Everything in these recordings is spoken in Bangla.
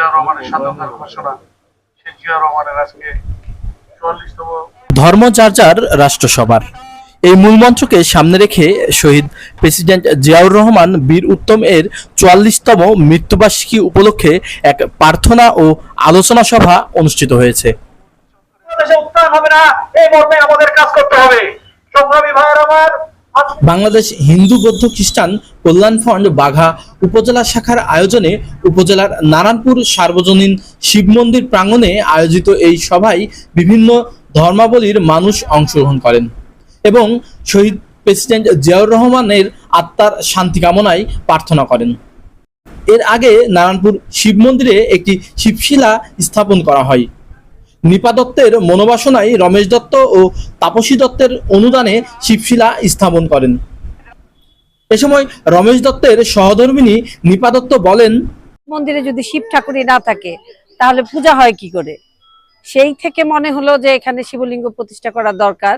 জিয়া রহমানের স্বাধীনতার ঘোষণা। সেই জিয়া রহমানের আজকে চুয়াল্লিশতম ধর্ম যার যার রাষ্ট্রসভার। এই মূলমন্ত্রকে সামনে রেখে শহীদ প্রেসিডেন্ট জিয়াউর রহমান বীর উত্তম এর চুয়াল্লিশতম মৃত্যুবার্ষিকী উপলক্ষে এক প্রার্থনা ও আলোচনা সভা অনুষ্ঠিত হয়েছে। উত্থান হবে না এই মর্মে আমাদের কাজ করতে হবে। সংগ্রামী ভাইয়ের আমার বাংলাদেশ হিন্দু বৌদ্ধ খ্রিস্টান কল্যাণ ফান্ড বাঘা উপজেলা শাখার আয়োজনে উপজেলার নারায়ণপুর সার্বজনীন শিব মন্দির প্রাঙ্গণে আয়োজিত এই সভায় বিভিন্ন ধর্মাবলীর মানুষ অংশগ্রহণ করেন এবং শহীদ প্রেসিডেন্ট জিয়াউর রহমানের আত্মার শান্তি কামনায় প্রার্থনা করেন। এর আগে নারায়ণপুর শিব মন্দিরে একটি শিবশিলা স্থাপন করা হয়। নিপা দত্তের মনোবাসনায় রমেশ দত্ত ও তাপসী দত্তের অনুদানে শিবশিলা স্থাপন করেন। এ সময় রমেশ দত্তের সহধর্মিনী নিপা দত্ত বলেন, মন্দিরে যদি শিব ঠাকুরই না থাকে, তাহলে পূজা হয় কি করে? সেই থেকে মনে হলো যে এখানে শিবলিঙ্গ প্রতিষ্ঠা করা দরকার।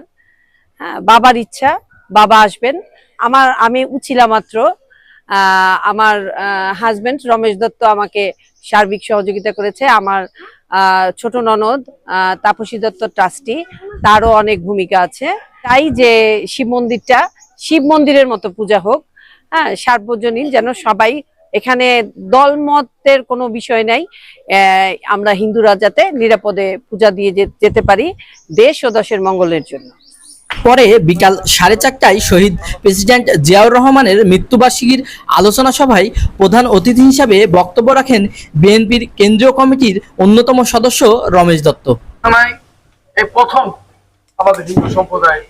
হ্যাঁ বাবার ইচ্ছা, বাবা আসবেন। আমার, আমি উছিলা মাত্র। আমার হাজবেন্ড রমেশ দত্ত আমাকে সার্বিক সহযোগিতা করেছে। আমার ছোট ননদ তাপসী দত্ত ট্রাস্টি, তারও অনেক ভূমিকা আছে। তাই যে শিব মন্দিরটা, শিব মন্দিরের মতো পূজা হোক হ্যাঁ সার্বজনীন যেন সবাই এখানে দলমতের কোনো বিষয় নাই আমরা হিন্দুরা যাতে নিরাপদে পূজা দিয়ে যেতে পারি, দেশ ও দশের মঙ্গলের জন্য। পরে বিকাল সাড়ে চারটায় শহীদ প্রেসিডেন্ট জিয়াউর রহমানের মৃত্যুবার্ষিকীর আলোচনা সভায় প্রধান অতিথি হিসাবে বক্তব্য রাখেন বিএনপির কেন্দ্রীয় কমিটির অন্যতম সদস্য রমেশ দত্ত। প্রথম আমাদের হিন্দু সম্প্রদায়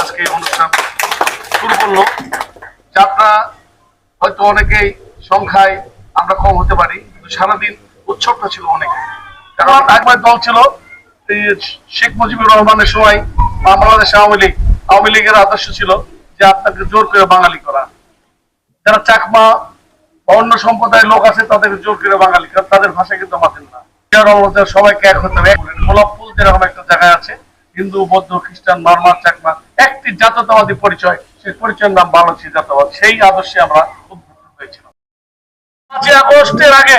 আজকে অনুষ্ঠান শুরু করল। যাত্রা হয়তো অনেকেই সংখ্যায় আমরা কম হতে পারি, কিন্তু সারাদিন উৎসবটা ছিল অনেক। কারণ একবার দল ছিল শেখ মুজিবুর রহমানের সময় বাংলাদেশ আওয়ামী লীগ, আওয়ামী লীগের আদর্শ ছিল যে আপনাকে জোর করে বাঙালি করা। যারা চাকমা অন্য সম্প্রদায়ের লোক আছে তাদের জোর করে বাঙালি কারণ তাদের ভাষা কিন্তু মাতেন না। সবাইকে এক হতে হবে। যেরকম একটা জায়গায় আছে, হিন্দু, বৌদ্ধ, খ্রিস্টান মারমার চাকমা, একটি জাতীয়তাবাদী পরিচয় সেই পরিচয়ের নাম সেই আদর্শে আমরা উদ্বুদ্ধ হয়েছিলাম। পাঁচই আগস্টের আগে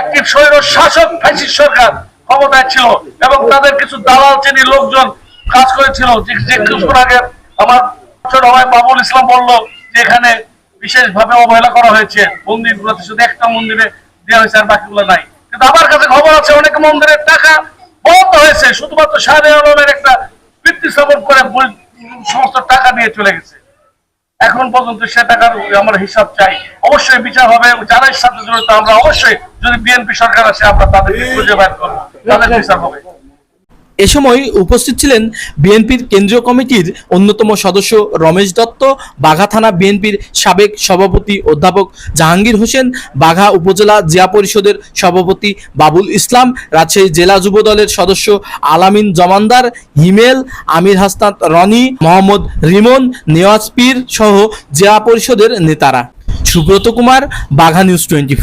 একটি স্বৈর শাসক ফ্যাসিস্ট সরকার ক্ষমতায় ছিল এবং তাদের কিছু দালাল শ্রেণির লোকজন কাজ করেছিল। যে কিছুক্ষণ আগে আমার ভাই বাবুল ইসলাম বলল যে এখানে বিশেষভাবে অবহেলা করা হয়েছে। মন্দিরগুলোতে শুধু একটা মন্দিরে দেওয়া হয়েছে আর বাকিগুলো নাই। কিন্তু আমার কাছে খবর আছে অনেক মন্দিরের টাকা বন্ধ হয়েছে। শুধুমাত্র শাহ আলমের একটা বৃত্তি স্থাপন করে সমস্ত টাকা নিয়ে চলে গেছে। এখন পর্যন্ত সে টাকার আমরা হিসাব চাই। অবশ্যই বিচার হবে। যারা সাথে জড়িত, আমরা অবশ্যই যদি বিএনপি সরকার আসে, আমরা তাদেরকে খুঁজে বের করব। তাদের এ সময় উপস্থিত ছিলেন বিএনপির কেন্দ্রীয় কমিটির অন্যতম সদস্য রমেশ দত্ত, বাঘা থানা বিএনপির সাবেক সভাপতি অধ্যাপক জাহাঙ্গীর হোসেন, বাঘা উপজেলা জিয়া পরিষদের সভাপতি বাবুল ইসলাম, রাজশাহী জেলা যুব দলের সদস্য আলামিন জমানদার, হিমেল, আমির হাসনাত রনি, মোহাম্মদ রিমন, নেওয়াজ পীর সহ জেলা পরিষদের নেতারা। Subrata Kumar, Bagha news twenty